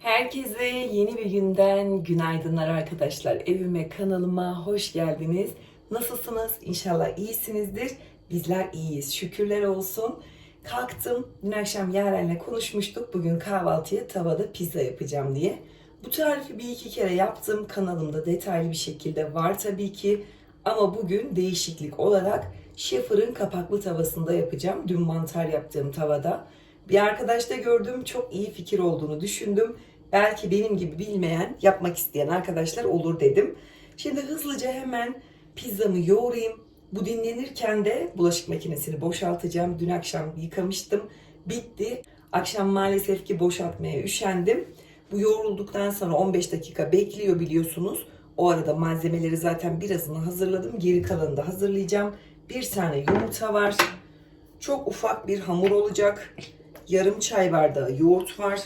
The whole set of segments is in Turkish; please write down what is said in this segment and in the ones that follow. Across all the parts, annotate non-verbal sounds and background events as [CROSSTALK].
Herkese yeni bir günden günaydınlar arkadaşlar. Evime, kanalıma hoş geldiniz. Nasılsınız? İnşallah iyisinizdir. Bizler iyiyiz. Şükürler olsun. Kalktım. Dün akşam Yaren'le konuşmuştuk. Bugün kahvaltıya tavada pizza yapacağım diye. Bu tarifi bir iki kere yaptım. Kanalımda detaylı bir şekilde var tabii ki. Ama bugün değişiklik olarak Şefır'ın kapaklı tavasında yapacağım. Dün mantar yaptığım tavada. Bir arkadaşta gördüm çok iyi fikir olduğunu düşündüm. Belki benim gibi bilmeyen, yapmak isteyen arkadaşlar olur dedim. Şimdi hızlıca hemen pizzamı yoğurayım. Bu dinlenirken de bulaşık makinesini boşaltacağım. Dün akşam yıkamıştım. Bitti. Akşam maalesef ki boşaltmaya üşendim. Bu yoğrulduktan sonra 15 dakika bekliyor biliyorsunuz. O arada malzemeleri zaten birazını hazırladım. Geri kalanını da hazırlayacağım. Bir tane yumurta var. Çok ufak bir hamur olacak. Yarım çay bardağı yoğurt var.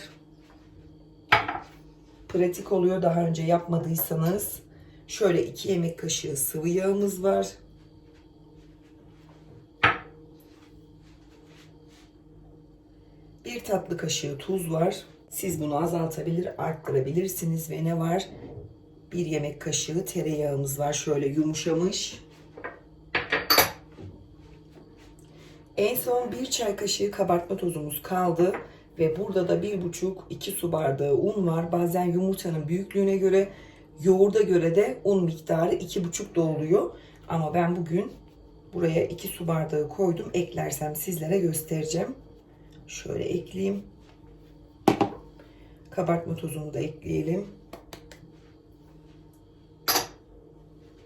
Pratik oluyor daha önce yapmadıysanız. Şöyle 2 yemek kaşığı sıvı yağımız var. Bir tatlı kaşığı tuz var. Siz bunu azaltabilir, arttırabilirsiniz ve ne var? Bir yemek kaşığı tereyağımız var. Şöyle yumuşamış. En son bir çay kaşığı kabartma tozumuz kaldı. Ve burada da bir buçuk iki su bardağı un var. Bazen yumurtanın büyüklüğüne göre, yoğurda göre de un miktarı iki buçuk da oluyor. Ama ben bugün buraya iki su bardağı koydum. Eklersem sizlere göstereceğim. Şöyle ekleyeyim. Kabartma tozunu da ekleyelim.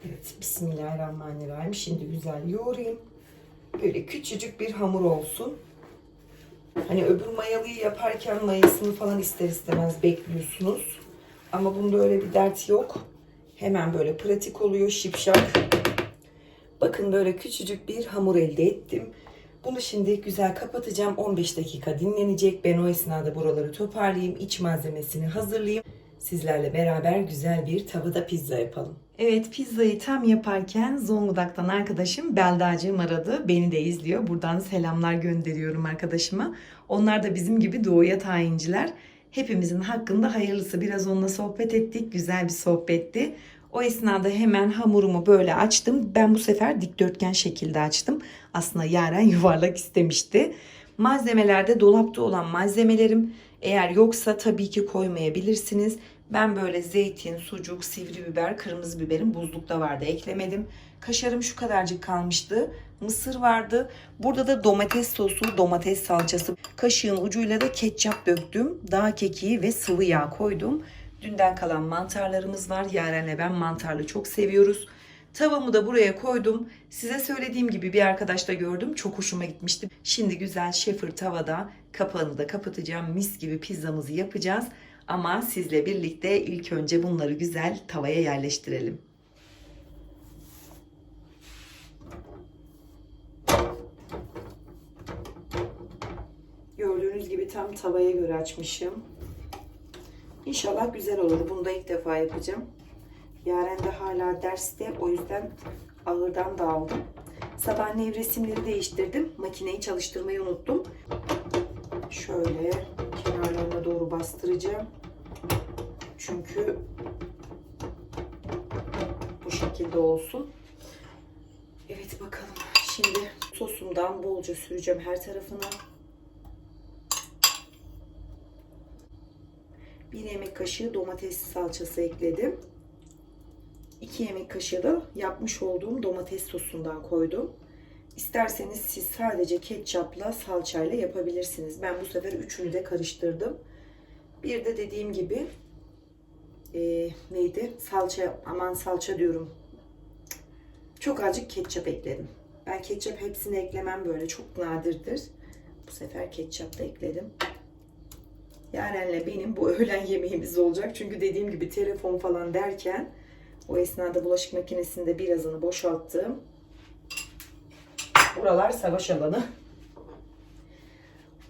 Evet, Bismillahirrahmanirrahim. Şimdi güzel yoğurayım. Böyle küçücük bir hamur olsun. Hani öbür mayalıyı yaparken mayasını falan ister istemez bekliyorsunuz. Ama bunda öyle bir dert yok. Hemen böyle pratik oluyor şipşak. Bakın böyle küçücük bir hamur elde ettim. Bunu şimdi güzel kapatacağım. 15 dakika dinlenecek. Ben o esnada buraları toparlayayım. iç malzemesini hazırlayayım. Sizlerle beraber güzel bir tavada pizza yapalım. Evet pizzayı tam yaparken Zonguldak'tan arkadaşım Beldacığım aradı. Beni de izliyor. Buradan selamlar gönderiyorum arkadaşıma. Onlar da bizim gibi doğuya tayinciler. Hepimizin hakkında hayırlısı. Biraz onunla sohbet ettik. Güzel bir sohbetti. O esnada hemen hamurumu böyle açtım. Ben bu sefer dikdörtgen şekilde açtım. Aslında Yaren [LAUGHS] yuvarlak istemişti. Malzemelerde dolapta olan malzemelerim. Eğer yoksa tabii ki koymayabilirsiniz. Ben böyle zeytin, sucuk, sivri biber, kırmızı biberin buzlukta vardı eklemedim. Kaşarım şu kadarcık kalmıştı. Mısır vardı. Burada da domates sosu, domates salçası. Kaşığın ucuyla da ketçap döktüm. Dağ kekiği ve sıvı yağ koydum. Dünden kalan mantarlarımız var. Yaren'le ben mantarlı çok seviyoruz. Tavamı da buraya koydum. Size söylediğim gibi bir arkadaşta gördüm. Çok hoşuma gitmişti. Şimdi güzel şefir tavada kapağını da kapatacağım. Mis gibi pizzamızı yapacağız. Ama sizle birlikte ilk önce bunları güzel tavaya yerleştirelim. Gördüğünüz gibi tam tavaya göre açmışım. İnşallah güzel olur. Bunu da ilk defa yapacağım. Yaren de hala derste. O yüzden ağırdan da aldım. Sabah nevresimleri değiştirdim. Makineyi çalıştırmayı unuttum. Şöyle kenarlarına doğru bastıracağım. Çünkü bu şekilde olsun. Evet bakalım. Şimdi sosumdan bolca süreceğim her tarafına. Bir yemek kaşığı domates salçası ekledim. 2 yemek kaşığı da yapmış olduğum domates sosundan koydum. İsterseniz siz sadece ketçapla salçayla yapabilirsiniz. Ben bu sefer üçünü de karıştırdım. Bir de dediğim gibi e, neydi? Salça, aman salça diyorum. Çok azıcık ketçap ekledim. Ben ketçap hepsini eklemem böyle. Çok nadirdir. Bu sefer ketçap da ekledim. Yaren'le benim bu [LAUGHS] öğlen yemeğimiz olacak. Çünkü dediğim gibi telefon falan derken o esnada bulaşık makinesinde birazını boşalttım. Buralar savaş alanı.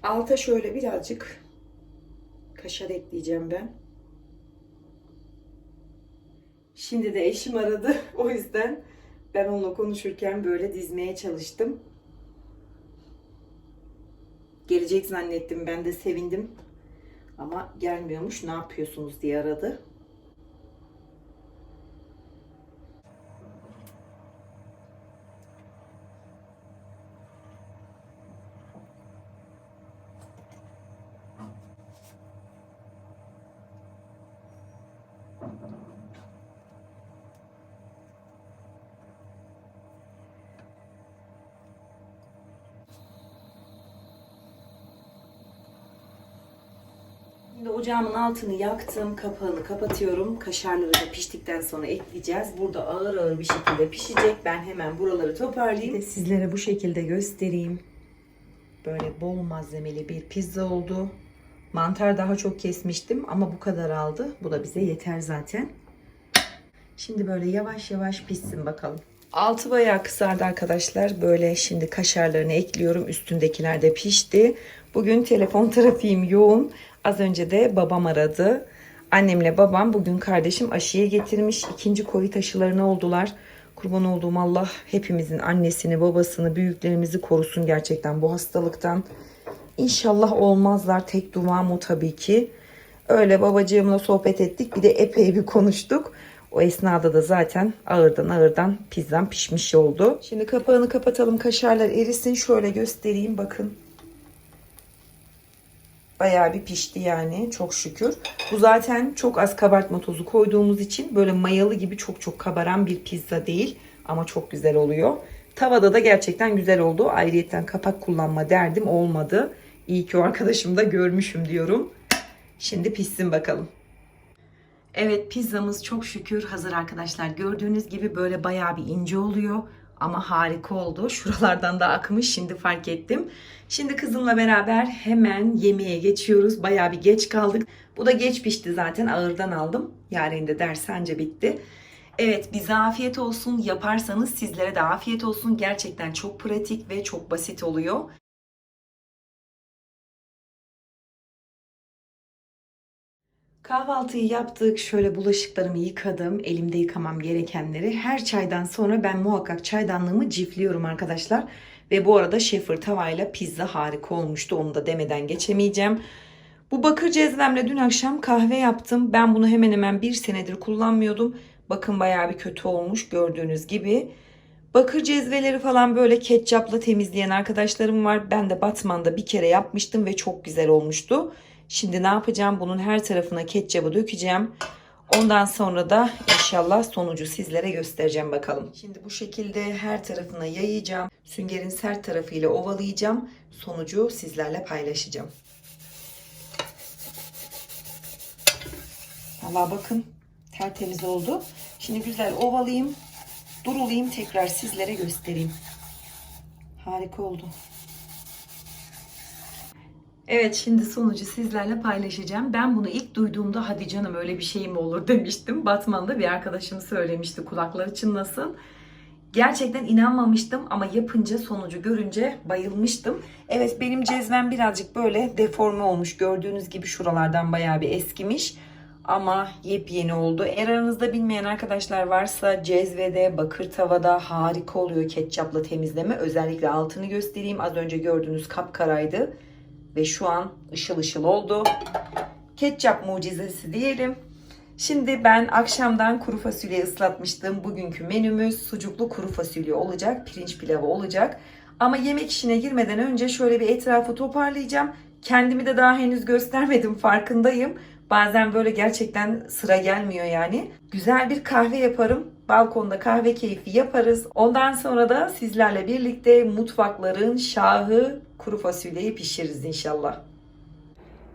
Alta şöyle birazcık kaşar ekleyeceğim ben. Şimdi de eşim aradı. [LAUGHS] O yüzden ben onunla konuşurken böyle dizmeye çalıştım. Gelecek zannettim. Ben de sevindim. Ama gelmiyormuş. Ne yapıyorsunuz diye aradı. Şimdi ocağımın altını yaktım, kapağını kapatıyorum. Kaşarları da piştikten sonra ekleyeceğiz. Burada ağır ağır bir şekilde pişecek. Ben hemen buraları Bir de toparlayayım. sizlere bu şekilde göstereyim. Böyle bol malzemeli bir pizza oldu. Mantar daha çok kesmiştim ama bu kadar aldı. Bu da bize yeter zaten. Şimdi böyle yavaş yavaş pişsin bakalım. Altı bayağı kızardı arkadaşlar. Böyle şimdi kaşarlarını ekliyorum. Üstündekiler de pişti. Bugün telefon trafiğim yoğun. Az önce de babam aradı. Annemle babam bugün kardeşim aşıya getirmiş. İkinci Covid aşılarını oldular. Kurban olduğum Allah hepimizin annesini, babasını, büyüklerimizi korusun gerçekten bu hastalıktan. İnşallah olmazlar. Tek duam o tabii ki. Öyle babacığımla sohbet ettik. Bir de epey bir konuştuk. O esnada da zaten ağırdan ağırdan pizzam pişmiş oldu. Şimdi kapağını kapatalım. Kaşarlar erisin. Şöyle göstereyim bakın. Bayağı bir pişti yani çok şükür. Bu zaten çok az kabartma tozu koyduğumuz için böyle mayalı gibi çok çok kabaran bir pizza değil. Ama çok güzel oluyor. Tavada da gerçekten güzel oldu. Ayrıyeten kapak kullanma derdim olmadı. İyi ki o arkadaşım da görmüşüm diyorum. Şimdi pişsin bakalım. Evet pizzamız çok şükür hazır arkadaşlar. Gördüğünüz gibi böyle bayağı bir ince oluyor. Ama harika oldu. [LAUGHS] Şuralardan da akmış şimdi fark ettim. Şimdi kızımla beraber hemen yemeğe geçiyoruz. Bayağı bir geç kaldık. Bu da geç pişti zaten ağırdan aldım. Yarın da ders anca bitti. Evet bize afiyet olsun. Yaparsanız sizlere de afiyet olsun. Gerçekten çok pratik ve çok basit oluyor. Kahvaltıyı yaptık. Şöyle bulaşıklarımı yıkadım. Elimde yıkamam gerekenleri. Her çaydan sonra ben muhakkak çaydanlığımı cifliyorum arkadaşlar. Ve bu arada şefir tavayla pizza harika olmuştu. Onu da demeden geçemeyeceğim. Bu bakır cezvemle dün akşam kahve yaptım. Ben bunu hemen hemen bir senedir kullanmıyordum. Bakın bayağı bir kötü olmuş gördüğünüz gibi. Bakır cezveleri falan böyle ketçapla temizleyen arkadaşlarım var. Ben de Batman'da bir kere yapmıştım ve çok güzel olmuştu. Şimdi ne yapacağım? Bunun her tarafına ketçabı dökeceğim. Ondan sonra da inşallah sonucu sizlere göstereceğim bakalım. Şimdi bu şekilde her tarafına yayacağım. Süngerin sert tarafıyla ovalayacağım. Sonucu sizlerle paylaşacağım. Valla bakın tertemiz oldu. Şimdi güzel ovalayayım. Durulayım tekrar sizlere göstereyim. Harika oldu. Evet şimdi sonucu sizlerle paylaşacağım. Ben bunu ilk duyduğumda hadi canım öyle bir şey mi olur [LAUGHS] demiştim. Batman'da bir arkadaşım söylemişti kulakları çınlasın. Gerçekten inanmamıştım ama yapınca sonucu görünce bayılmıştım. Evet benim cezvem birazcık böyle deforme olmuş. Gördüğünüz gibi şuralardan bayağı bir eskimiş. Ama yepyeni oldu. Eğer aranızda bilmeyen arkadaşlar varsa cezvede, bakır tavada harika oluyor ketçapla temizleme. Özellikle altını göstereyim. Az önce gördüğünüz kapkaraydı ve şu an ışıl ışıl oldu. Ketçap mucizesi diyelim. Şimdi ben akşamdan kuru fasulye ıslatmıştım. Bugünkü menümüz sucuklu kuru fasulye olacak. Pirinç pilavı olacak. Ama yemek işine girmeden önce şöyle bir etrafı toparlayacağım. Kendimi de daha henüz göstermedim farkındayım. Bazen böyle gerçekten sıra gelmiyor yani. Güzel bir kahve yaparım. Balkonda kahve keyfi yaparız. Ondan sonra da sizlerle birlikte mutfakların şahı kuru fasulyeyi pişiririz inşallah.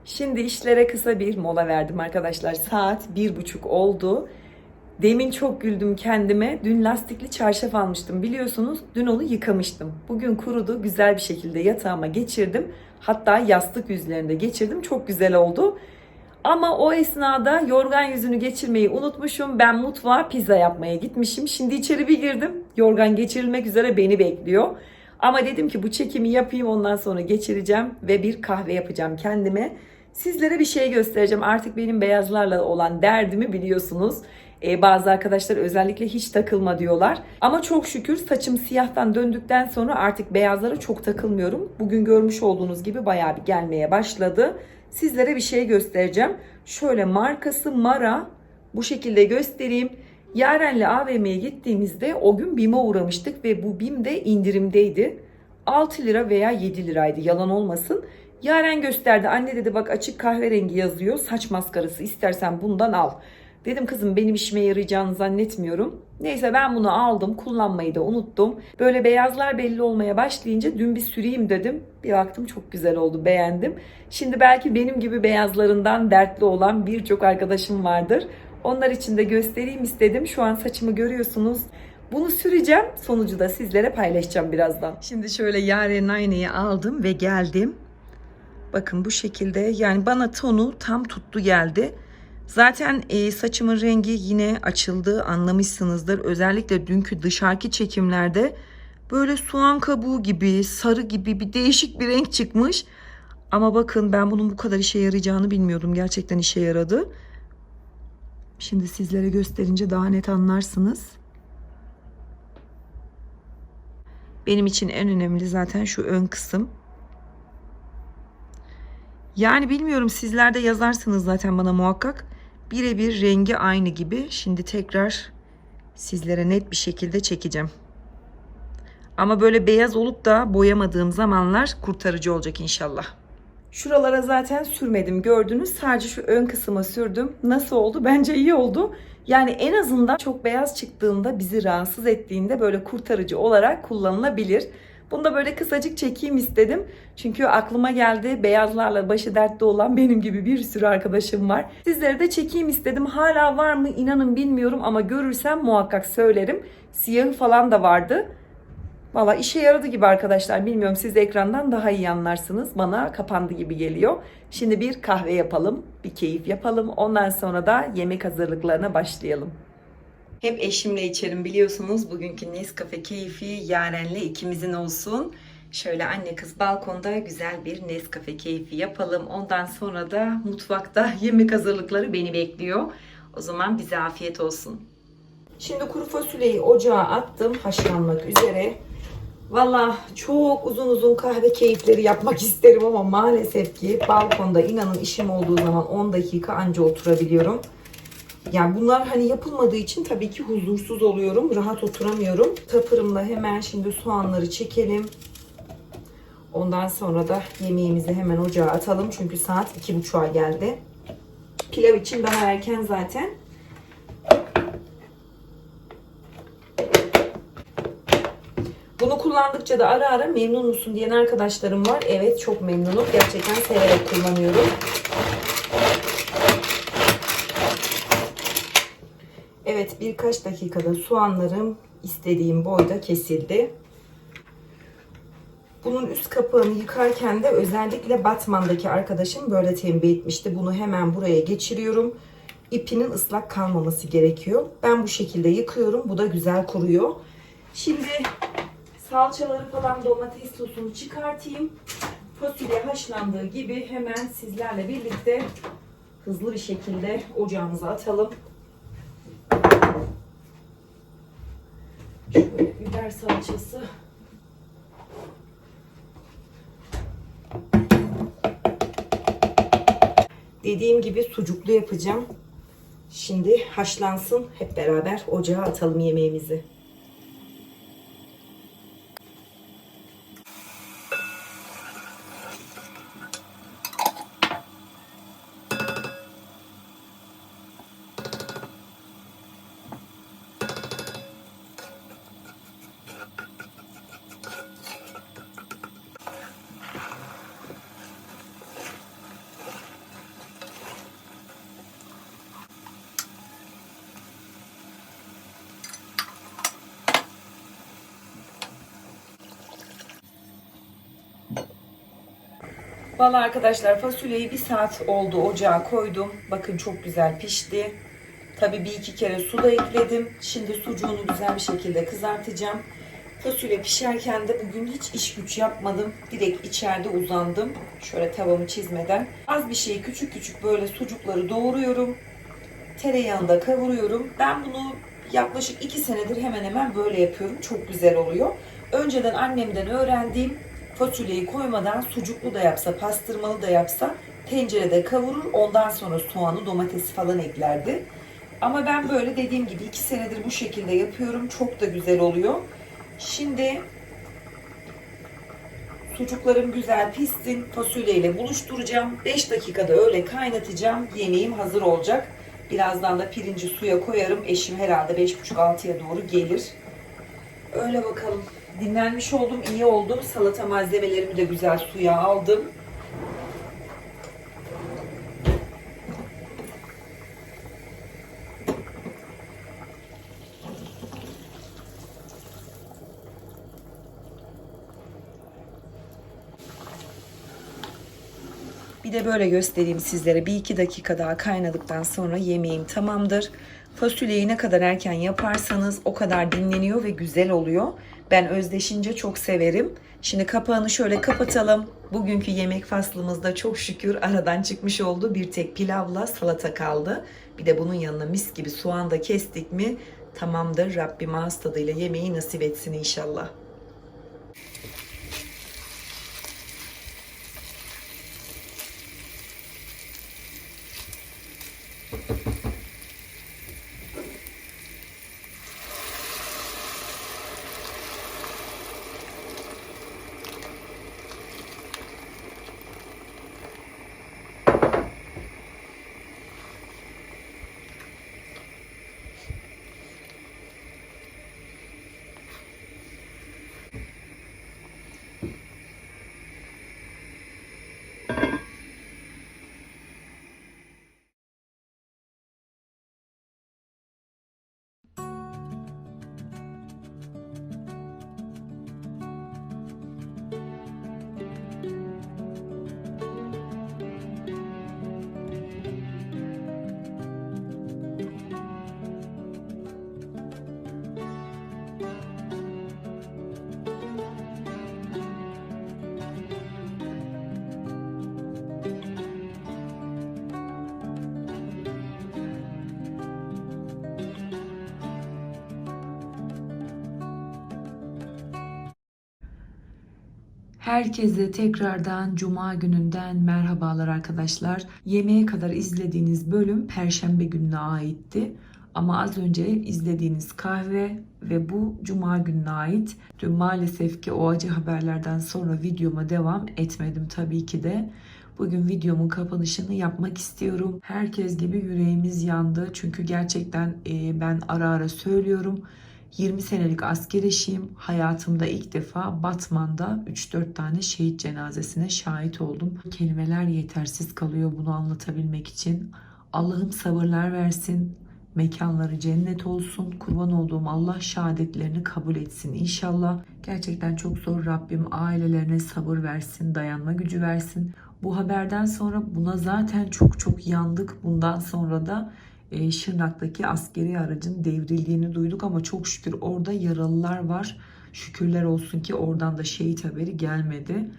Şimdi işlere kısa bir mola verdim arkadaşlar. Saat bir buçuk oldu. Demin çok güldüm kendime. Dün lastikli çarşaf almıştım biliyorsunuz. Dün onu yıkamıştım. Bugün kurudu. Güzel bir şekilde yatağıma geçirdim. Hatta yastık yüzlerinde geçirdim. Çok güzel oldu. Ama o esnada yorgan yüzünü geçirmeyi unutmuşum. Ben mutfağa pizza yapmaya gitmişim. Şimdi içeri bir girdim. Yorgan geçirilmek üzere beni bekliyor. Ama dedim ki bu çekimi yapayım ondan sonra geçireceğim ve bir kahve yapacağım kendime. Sizlere bir şey göstereceğim. Artık benim beyazlarla olan derdimi biliyorsunuz. Ee, bazı arkadaşlar özellikle hiç takılma diyorlar. Ama çok şükür saçım siyahtan döndükten sonra artık beyazlara çok takılmıyorum. Bugün görmüş olduğunuz gibi bayağı bir gelmeye başladı. Sizlere bir şey göstereceğim. Şöyle markası Mara. Bu şekilde göstereyim. Yaren'le AVM'ye gittiğimizde o gün BİM'e uğramıştık ve bu BİM de indirimdeydi. 6 lira veya 7 liraydı yalan olmasın. Yaren gösterdi. Anne dedi bak açık kahverengi yazıyor. Saç maskarası istersen bundan al. Dedim kızım benim işime yarayacağını zannetmiyorum. Neyse ben bunu aldım. Kullanmayı da unuttum. Böyle beyazlar belli olmaya başlayınca dün bir süreyim dedim. Bir baktım çok güzel oldu. Beğendim. Şimdi belki benim gibi beyazlarından dertli olan birçok arkadaşım vardır. Onlar için de göstereyim istedim. Şu an saçımı görüyorsunuz. Bunu süreceğim. Sonucu da sizlere paylaşacağım birazdan. Şimdi şöyle Yaren'in aynayı aldım ve geldim. Bakın bu şekilde yani bana tonu tam tuttu geldi. Zaten e, saçımın rengi yine açıldı anlamışsınızdır. Özellikle dünkü dışarıki çekimlerde böyle soğan kabuğu gibi sarı gibi bir değişik bir renk çıkmış. Ama bakın ben bunun bu kadar işe yarayacağını bilmiyordum. Gerçekten işe yaradı. Şimdi sizlere gösterince daha net anlarsınız. Benim için en önemli zaten şu ön kısım. Yani bilmiyorum sizler de yazarsınız zaten bana muhakkak. Birebir rengi aynı gibi. Şimdi tekrar sizlere net bir şekilde çekeceğim. Ama böyle beyaz olup da boyamadığım zamanlar kurtarıcı olacak inşallah. Şuralara zaten sürmedim gördünüz. Sadece şu ön kısma sürdüm. Nasıl oldu? [LAUGHS] Bence iyi oldu. Yani en azından çok beyaz çıktığında bizi rahatsız ettiğinde böyle kurtarıcı olarak kullanılabilir. Bunu da böyle kısacık çekeyim istedim. Çünkü aklıma geldi beyazlarla başı dertte olan [LAUGHS] benim gibi bir sürü arkadaşım var. Sizlere de çekeyim istedim. Hala var mı inanın bilmiyorum ama görürsem muhakkak söylerim. Siyahı falan da vardı. Valla işe yaradı gibi arkadaşlar. Bilmiyorum siz ekrandan daha iyi anlarsınız. Bana kapandı gibi geliyor. Şimdi bir kahve yapalım, bir keyif yapalım. Ondan sonra da yemek hazırlıklarına başlayalım. Hep eşimle içerim biliyorsunuz. Bugünkü Nescafe keyfi Yaren'le ikimizin olsun. Şöyle anne kız balkonda güzel bir Nescafe keyfi yapalım. Ondan sonra da mutfakta [LAUGHS] yemek hazırlıkları beni bekliyor. O zaman bize afiyet olsun. Şimdi kuru fasulyeyi ocağa attım haşlanmak üzere. Valla çok uzun uzun kahve keyifleri yapmak [LAUGHS] isterim ama maalesef ki balkonda inanın işim olduğu zaman 10 dakika anca oturabiliyorum. Yani bunlar hani yapılmadığı için tabii ki huzursuz oluyorum. Rahat oturamıyorum. Tapırımla hemen şimdi soğanları çekelim. Ondan sonra da yemeğimizi hemen ocağa atalım. Çünkü saat 2.30'a geldi. Pilav için daha erken zaten. Bunu kullandıkça da ara ara memnun musun diyen arkadaşlarım var. Evet çok memnunum. Gerçekten severek kullanıyorum. Evet birkaç dakikada soğanlarım istediğim boyda kesildi. Bunun üst kapağını yıkarken de özellikle Batman'daki arkadaşım böyle tembih etmişti. Bunu hemen buraya geçiriyorum. İpinin ıslak kalmaması gerekiyor. Ben bu şekilde yıkıyorum. Bu da güzel kuruyor. Şimdi salçaları falan domates sosunu çıkartayım. Fasulye haşlandığı gibi hemen sizlerle birlikte hızlı bir şekilde ocağımıza atalım. Şöyle biber salçası. Dediğim gibi sucuklu yapacağım. Şimdi haşlansın. Hep beraber ocağa atalım yemeğimizi. Valla arkadaşlar fasulyeyi bir saat oldu ocağa koydum. Bakın çok güzel pişti. Tabi bir iki kere su da ekledim. Şimdi sucuğunu güzel bir şekilde kızartacağım. Fasulye pişerken de bugün hiç iş güç yapmadım. Direkt içeride uzandım. Şöyle tavamı çizmeden. Az bir şey küçük küçük böyle sucukları doğruyorum. Tereyağında kavuruyorum. Ben bunu yaklaşık 2 senedir hemen hemen böyle yapıyorum. Çok güzel oluyor. Önceden annemden öğrendiğim fasulyeyi koymadan sucuklu da yapsa, pastırmalı da yapsa tencerede kavurur. Ondan sonra soğanı, domatesi falan eklerdi. Ama ben böyle dediğim gibi 2 senedir bu şekilde yapıyorum. Çok da güzel oluyor. Şimdi Sucuklarım güzel pişsin. Fasulyeyle buluşturacağım. 5 dakikada öyle kaynatacağım. Yemeğim hazır olacak. Birazdan da pirinci suya koyarım. Eşim herhalde 5.30-6'ya doğru gelir. Öyle bakalım. Dinlenmiş oldum, iyi oldum. Salata malzemelerimi de güzel suya aldım. Bir de böyle göstereyim sizlere. Bir iki dakika daha kaynadıktan sonra yemeğim tamamdır. Fasulyeyi ne kadar erken yaparsanız o kadar dinleniyor ve güzel oluyor. Ben özdeşince çok severim. Şimdi kapağını şöyle kapatalım. Bugünkü yemek faslımızda çok şükür aradan çıkmış oldu. Bir tek pilavla salata kaldı. Bir de bunun yanına mis gibi soğan da kestik mi tamamdır. Rabbim ağız tadıyla yemeği nasip etsin inşallah. Herkese tekrardan Cuma gününden merhabalar arkadaşlar. Yemeğe kadar izlediğiniz bölüm Perşembe gününe aitti. Ama az önce izlediğiniz kahve ve bu Cuma gününe ait. Dün maalesef ki o acı haberlerden sonra videoma devam etmedim tabii ki de. Bugün videomun kapanışını yapmak istiyorum. Herkes gibi yüreğimiz yandı. Çünkü gerçekten ben ara ara söylüyorum. 20 senelik asker. Hayatımda ilk defa Batman'da 3-4 tane şehit cenazesine şahit oldum. Kelimeler yetersiz kalıyor bunu anlatabilmek için. Allah'ım sabırlar versin. Mekanları cennet olsun. Kurban olduğum Allah şehadetlerini kabul etsin inşallah. Gerçekten çok zor Rabbim ailelerine sabır versin, dayanma gücü versin. Bu haberden sonra buna zaten çok çok yandık. Bundan sonra da e, Şırnak'taki askeri aracın devrildiğini duyduk ama çok şükür orada yaralılar var. Şükürler olsun ki oradan da şehit haberi gelmedi.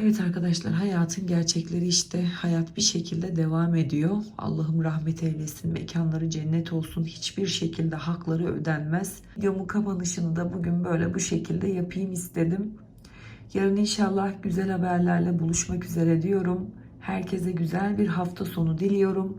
Evet arkadaşlar hayatın gerçekleri işte hayat bir şekilde devam ediyor. Allah'ım rahmet eylesin, mekanları cennet olsun. Hiçbir şekilde hakları ödenmez. Videomun kapanışını da bugün böyle bu şekilde yapayım istedim. Yarın inşallah güzel haberlerle buluşmak üzere diyorum. Herkese güzel bir hafta sonu diliyorum.